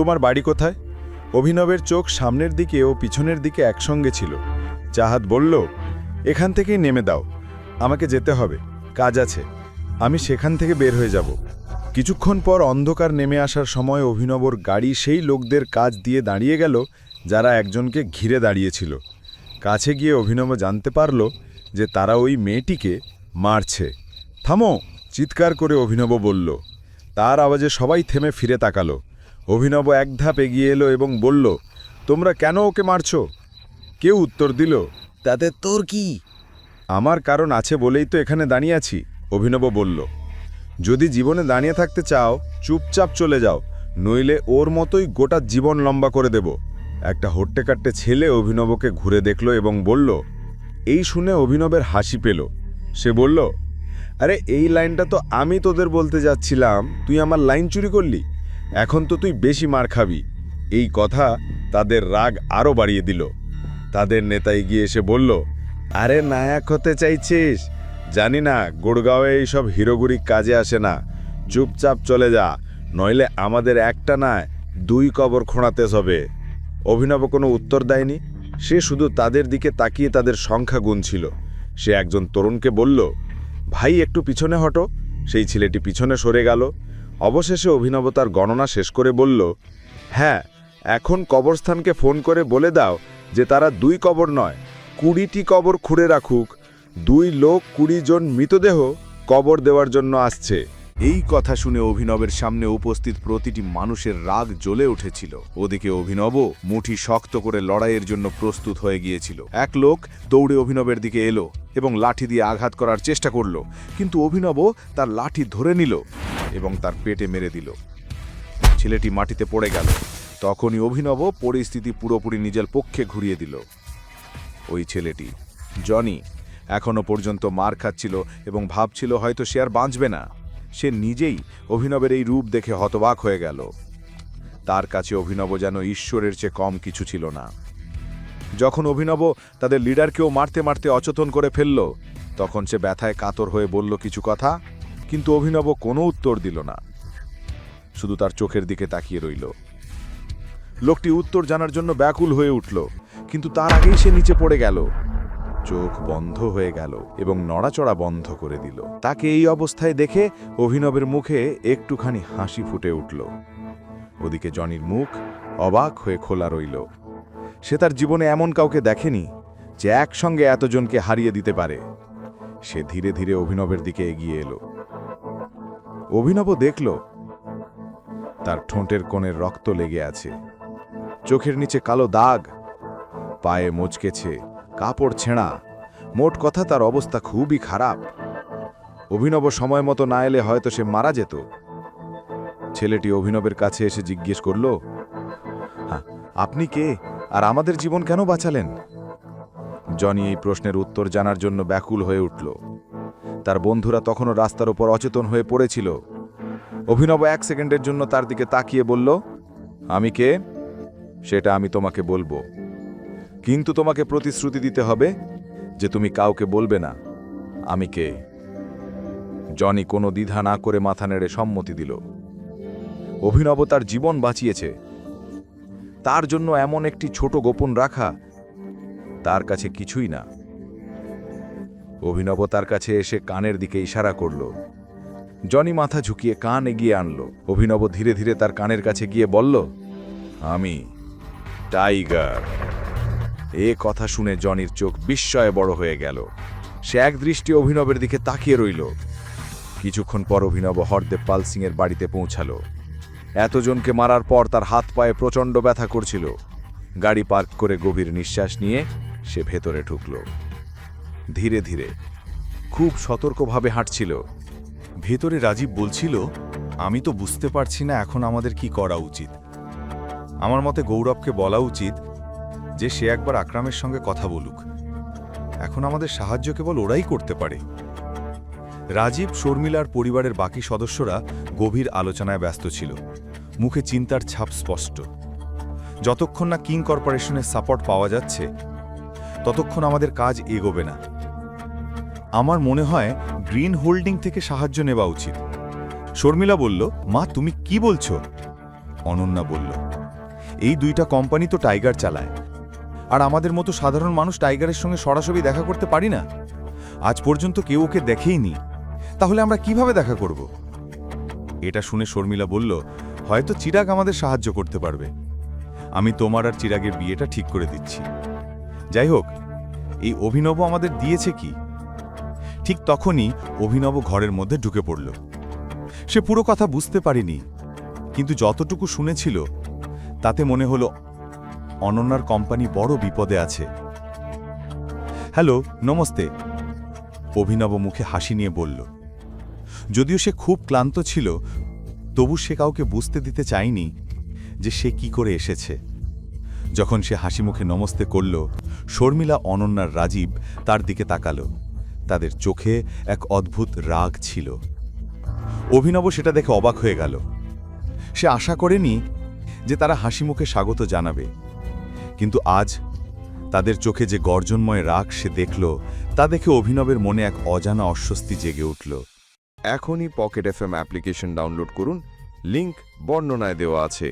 তোমার বাড়ি কোথায়? অভিনবের চোখ সামনের দিকে ও পিছনের দিকে একসঙ্গে ছিল। চাহাত বলল, এখান থেকেই নেমে দাও। আমাকে যেতে হবে। কাজ আছে। আমি সেখান থেকে বের হয়ে যাব। কিছুক্ষণ পর অন্ধকার নেমে আসার সময় অভিনবর গাড়ি সেই লোকদের কাজ দিয়ে দাঁড়িয়ে গেল, যারা একজনকে ঘিরে দাঁড়িয়েছিল। কাছে গিয়ে অভিনব জানতে পারল যে তারা ওই মেয়েটিকে মারছে। থামো! চিৎকার করে অভিনব বলল। তার আওয়াজে সবাই থেমে ফিরে তাকালো। অভিনব এক ধাপ এগিয়ে এলো এবং বলল, তোমরা কেন ওকে মারছো? কেউ উত্তর দিল, তাতে তোর কি? আমার কারণ আছে বলেই তো এখানে দাঁড়িয়ে আছি, অভিনব বলল। যদি জীবনে দাঁড়িয়ে থাকতে চাও, চুপচাপ চলে যাও, নইলে ওর মতোই গোটা জীবন লম্বা করে দেব। একটা হট্টে কাট্টে ছেলে অভিনবকে ঘুরে দেখল এবং বলল, এই শুনে অভিনবের হাসি পেল। সে বলল, আরে, এই লাইনটা তো আমি তোদের বলতে যাচ্ছিলাম, তুই আমার লাইন চুরি করলি? এখন তো তুই বেশি মার খাবি। এই কথা তাদের রাগ আরও বাড়িয়ে দিল। তাদের নেতা এগিয়ে এসে বলল, আরে নায়ক হতে চাইছিস? জানি না, গুড়গাঁওয়ে এইসব হিরোগুড়ি কাজে আসে না। চুপচাপ চলে যা, নইলে আমাদের একটা না দুই কবর খোঁড়াতে হবে। অভিনব কোনো উত্তর দেয়নি। সে শুধু তাদের দিকে তাকিয়ে তাদের সংখ্যা গুনছিল। সে একজন তরুণকে বলল, ভাই, একটু পিছনে হটো। সেই ছেলেটি পিছনে সরে গেল। অবশেষে অভিনব তার গণনা শেষ করে বলল হ্যাঁ এখন কবরস্থানকে ফোন করে বলে দাও যে তারা দুই কবর নয়, কুড়িটি কবর খুঁড়ে রাখুক। দুই লোক কুড়ি জন মৃতদেহ কবর দেওয়ার জন্য আসছে। এই কথা শুনে অভিনবের সামনে উপস্থিত প্রতিটি মানুষের রাগ জ্বলে উঠেছিল। ওদিকে অভিনব মুঠি শক্ত করে লড়াইয়ের জন্য প্রস্তুত হয়ে গিয়েছিল। এক লোক দৌড়ে অভিনবের দিকে এলো এবং লাঠি দিয়ে আঘাত করার চেষ্টা করল, কিন্তু অভিনব তার লাঠি ধরে নিল এবং তার পেটে মেরে দিল। ছেলেটি মাটিতে পড়ে গেল। তখনই অভিনব পরিস্থিতি পুরোপুরি নিজের পক্ষে ঘুরিয়ে দিল। ওই ছেলেটি, জনি এখনও পর্যন্ত মার খাচ্ছিল এবং ভাবছিল হয়তো সে আর বাঁচবে না। সে নিজেই অভিনবের এই রূপ দেখে হতবাক হয়ে গেল। তার কাছে অভিনব যেন ঈশ্বরের চেয়ে কম কিছু ছিল না। যখন অভিনব তাদের লিডারকেও মারতে মারতে অচেতন করে ফেলল, তখন সে ব্যথায় কাতর হয়ে বলল কিছু কথা, কিন্তু অভিনব কোনো উত্তর দিল না। শুধু তার চোখের দিকে তাকিয়ে রইল। লোকটি উত্তর জানার জন্য ব্যাকুল হয়ে উঠল, কিন্তু তার আগেই সে নিচে পড়ে গেল। চোখ বন্ধ হয়ে গেল এবং নড়াচড়া বন্ধ করে দিল। তাকে এই অবস্থায় দেখে অভিনবের মুখে একটুখানি হাসি ফুটে উঠল। ওদিকে জনির মুখ অবাক হয়ে খোলা রইল। সে তার জীবনে এমন কাউকে দেখেনি যে একসঙ্গে এতজনকে হারিয়ে দিতে পারে। সে ধীরে ধীরে অভিনবের দিকে এগিয়ে এলো। অভিনব দেখল, তার ঠোঁটের কোণের রক্ত লেগে আছে। চোখের নিচে কালো দাগ, পায়ে মোচকেছে। কাপড় ছেঁড়া। মোট কথা তার অবস্থা খুবই খারাপ। অভিনব সময় মতো না এলে হয়তো সে মারা যেত। ছেলেটি অভিনবের কাছে এসে জিজ্ঞেস করল "হ্যাঁ, আপনি কে? আর আমাদের জীবন কেন বাঁচালেন? জনি এই প্রশ্নের উত্তর জানার জন্য ব্যাকুল হয়ে উঠল। তার বন্ধুরা তখনও রাস্তার ওপর অচেতন হয়ে পড়েছিল। অভিনব এক সেকেন্ডের জন্য তার দিকে তাকিয়ে বলল আমি কে? সেটা আমি তোমাকে বলব। কিন্তু তোমাকে প্রতিশ্রুতি দিতে হবে যে তুমি কাউকে বলবে না। আমি কে? জনি কোনো দ্বিধা না করে মাথা নেড়ে সম্মতি দিল। অভিনব তার জীবন বাঁচিয়েছে। তার জন্য এমন একটি ছোট গোপন রাখা তার কাছে কিছুই না। অভিনব তার কাছে এসে কানের দিকে ইশারা করল। জনি মাথা ঝুঁকিয়ে কান এগিয়ে আনলো। অভিনব ধীরে ধীরে তার কানের কাছে গিয়ে বলল, আমি টাইগার। এ কথা শুনে জনির চোখ বিস্ময়ে বড় হয়ে গেল। সে এক দৃষ্টি অভিনবের দিকে তাকিয়ে রইল। কিছুক্ষণ পর অভিনব হরদেব পাল সিংয়ের বাড়িতে পৌঁছালো। এতজনকে মারার পর তার হাত পায়ে প্রচণ্ড ব্যথা করছিল। গাড়ি পার্ক করে গভীর নিঃশ্বাস নিয়ে সে ভেতরে ঢুকল। ধীরে ধীরে খুব সতর্কভাবে হাঁটছিল। ভেতরে রাজীব বলছিল, আমি তো বুঝতে পারছি না এখন আমাদের কি করা উচিত। আমার মতে গৌরবকে বলা উচিত যে সে একবার আকরামের সঙ্গে কথা বলুক। এখন আমাদের সাহায্য কেবল ওরাই করতে পারে। রাজীব শর্মিলার পরিবারের বাকি সদস্যরা গভীর আলোচনায় ব্যস্ত ছিল। মুখে চিন্তার ছাপ স্পষ্ট। যতক্ষণ না কিং কর্পোরেশনের সাপোর্ট পাওয়া যাচ্ছে, ততক্ষণ আমাদের কাজ এগোবে না। আমার মনে হয় গ্রিন হোল্ডিং থেকে সাহায্য নেওয়া উচিত। শর্মিলা বলল, মা, তুমি কি বলছো? অনন্যা বলল, এই দুইটা কোম্পানি তো টাইগার চালায়। আর আমাদের মতো সাধারণ মানুষ টাইগারের সঙ্গে সরাসরি দেখা করতে পারি না? আজ পর্যন্ত কেউ ওকে দেখেইনি। তাহলে আমরা কীভাবে দেখা করব? এটা শুনে শর্মিলা বলল, হয়তো চিরাগ আমাদের সাহায্য করতে পারবে। আমি তোমার আর চিরাগের বিয়েটা ঠিক করে দিচ্ছি। যাই হোক, এই অভিনব আমাদের দিয়েছে কি? ঠিক তখনই অভিনব ঘরের মধ্যে ঢুকে পড়ল। সে পুরো কথা বুঝতে পারিনি, কিন্তু যতটুকু শুনেছিল, তাতে মনে হলো অনন্যার কোম্পানি বড় বিপদে আছে। হ্যালো, নমস্তে। অভিনব মুখে হাসি নিয়ে বলল, যদিও সে খুব ক্লান্ত ছিল, তবু সে কাউকে বুঝতে দিতে চায়নি যে সে কি করে এসেছে। যখন সে হাসি মুখে নমস্তে করল, শর্মিলা, অনন্যার রাজীব তার দিকে তাকালো। তাদের চোখে এক অদ্ভুত রাগ ছিল। অভিনব সেটা দেখে অবাক হয়ে গেল। সে আশা করেনি যে তারা হাসি মুখে স্বাগত জানাবে। কিন্তু আজ তাদের চোখে যে গর্জনময় রাগ সে দেখল, তা দেখে অভিনবের মনে এক অজানা অস্বস্তি জেগে উঠল। এখনই পকেট এফএম অ্যাপ্লিকেশন ডাউনলোড করুন, লিংক বর্ণনায় দেওয়া আছে।